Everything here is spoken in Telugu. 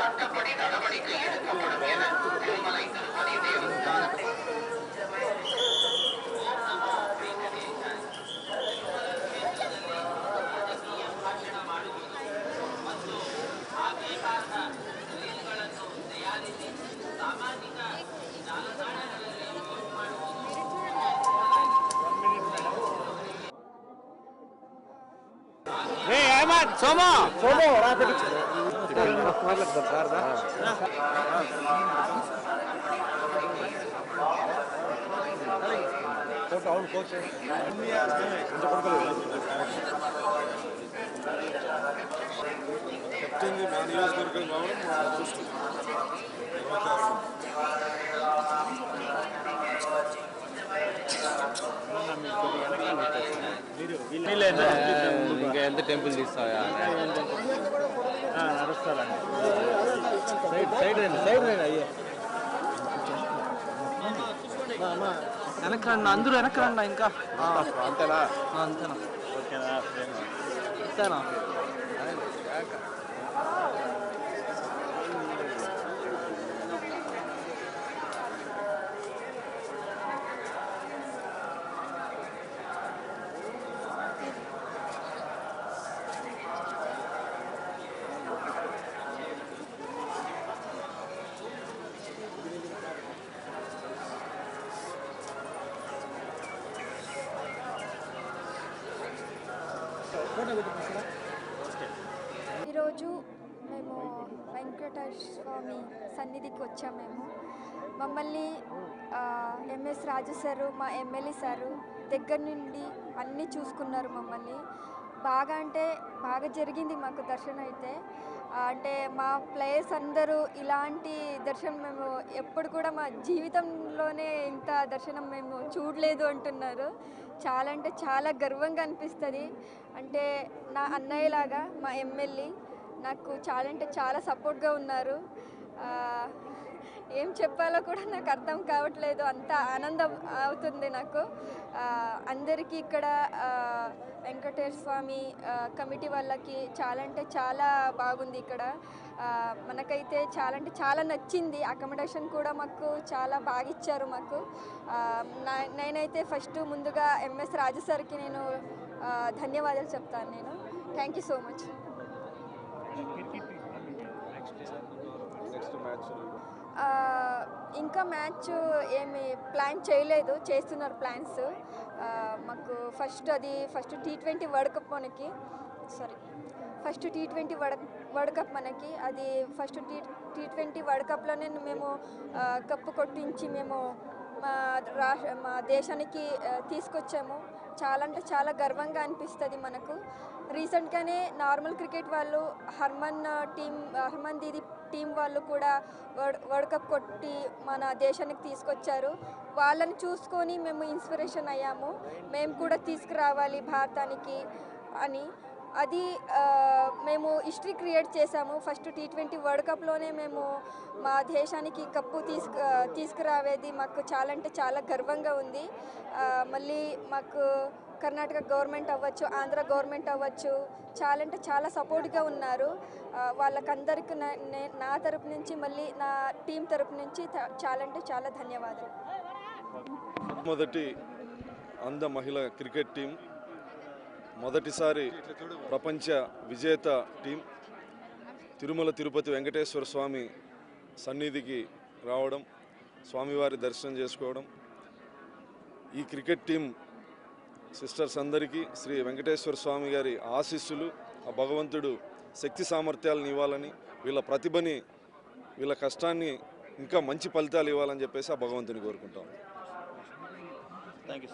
சட்டப்படி நடவடிக்கை எடுக்கப்படும் என Thirumalai Tirupati One, Somo. Somo, రాత పిచ్చి సార్ కోట్ అవును కోచ్ చెప్తుంది మా నియోజకవర్గం కావడం మా దృష్టి మీరు ఎంత టెంపుల్ తీస్తావా? నడుస్తారండి సైడ్ సైడ్ రండి సైడ్ రండి అయ్యే. వెనక్కి అందరూ వెనక్కి రండి ఇంకా. అంతేనా? ఆ, అంతేనా? ఓకేనా అంతేనా? ఈరోజు మేము వెంకటేశ్వర స్వామి సన్నిధికి వచ్చాము మేము. మమ్మల్ని ఎంఎస్ రాజు సారు మా ఎమ్మెల్యే సారు దగ్గర నుండి అన్నీ చూసుకున్నారు మమ్మల్ని. బాగా అంటే బాగా జరిగింది మాకు దర్శనం అయితే అంటే మా ప్లేయర్స్ అందరూ ఇలాంటి దర్శనం మేము ఎప్పుడు కూడా మా జీవితంలోనే ఇంత దర్శనం మేము చూడలేదు అంటున్నారు. చాలా అంటే చాలా గర్వంగా అనిపిస్తుంది. అంటే నా అన్నయ్యలాగా మా ఎమ్మెల్యే నాకు చాలా అంటే చాలా సపోర్ట్గా ఉన్నారు. ఏం చెప్పాలో కూడా నాకు అర్థం కావట్లేదు. అంత ఆనందం అవుతుంది నాకు. అందరికీ ఇక్కడ వెంకటేశ్వర స్వామి కమిటీ వాళ్ళకి చాలా అంటే చాలా బాగుంది ఇక్కడ. మనకైతే చాలా అంటే చాలా నచ్చింది. అకామిడేషన్ కూడా మాకు చాలా బాగా ఇచ్చారు మాకు. నా- నేనైతే ఫస్ట్ ముందుగా ఎంఎస్ రాజు సార్కి నేను ధన్యవాదాలు చెప్తాను నేను. Thank you so much next match ఇంకా మ్యాచ్ ఏమి ప్లాన్ చేయలేదు చేస్తున్నారు ప్లాన్స్. మాకు ఫస్ట్ అది first T twenty world cup మనకి sorry first T twenty world world cup మనకి అది first T T twenty world కప్లోనే మేము కప్పు కొట్టించి మేము మా రాష్ట్ర మా దేశానికి తీసుకొచ్చాము. చాలా అంటే చాలా గర్వంగా అనిపిస్తుంది మనకు. రీసెంట్గానే నార్మల్ క్రికెట్ వాళ్ళు హర్మన్ టీం హర్మన్ దీది టీం వాళ్ళు కూడా వరల్డ్ వరల్డ్ కప్ కొట్టి మన దేశానికి తీసుకొచ్చారు. వాళ్ళని చూసుకొని మేము ఇన్స్పిరేషన్ అయ్యాము. మేము కూడా తీసుకురావాలి భారతానికి అని. అది మేము హిస్టరీ క్రియేట్ చేశాము. ఫస్ట్ టీ ట్వంటీ వరల్డ్ కప్లోనే మేము మా దేశానికి కప్పు తీసుకు తీసుకురావేది మాకు చాలా అంటే చాలా గర్వంగా ఉంది. మళ్ళీ మాకు కర్ణాటక గవర్నమెంట్ అవ్వచ్చు ఆంధ్ర గవర్నమెంట్ అవ్వచ్చు చాలా అంటే చాలా సపోర్ట్గా ఉన్నారు. వాళ్ళకందరికి నా తరపు నుంచి మళ్ళీ నా టీం తరపు నుంచి చాలా అంటే చాలా ధన్యవాదాలు. మొదటి అంద మహిళ క్రికెట్ టీం మొదటిసారి ప్రపంచ విజేత టీం తిరుమల తిరుపతి వెంకటేశ్వర స్వామి సన్నిధికి రావడం స్వామివారి దర్శనం చేసుకోవడం. ఈ క్రికెట్ టీం సిస్టర్స్ అందరికీ శ్రీ వెంకటేశ్వర స్వామి గారి ఆశీస్సులు ఆ భగవంతుడు శక్తి సామర్థ్యాలను ఇవ్వాలని వీళ్ళ ప్రతిభని వీళ్ళ కష్టాన్ని ఇంకా మంచి ఫలితాలు ఇవ్వాలని చెప్పేసి ఆ భగవంతుని కోరుకుంటాం. Thank you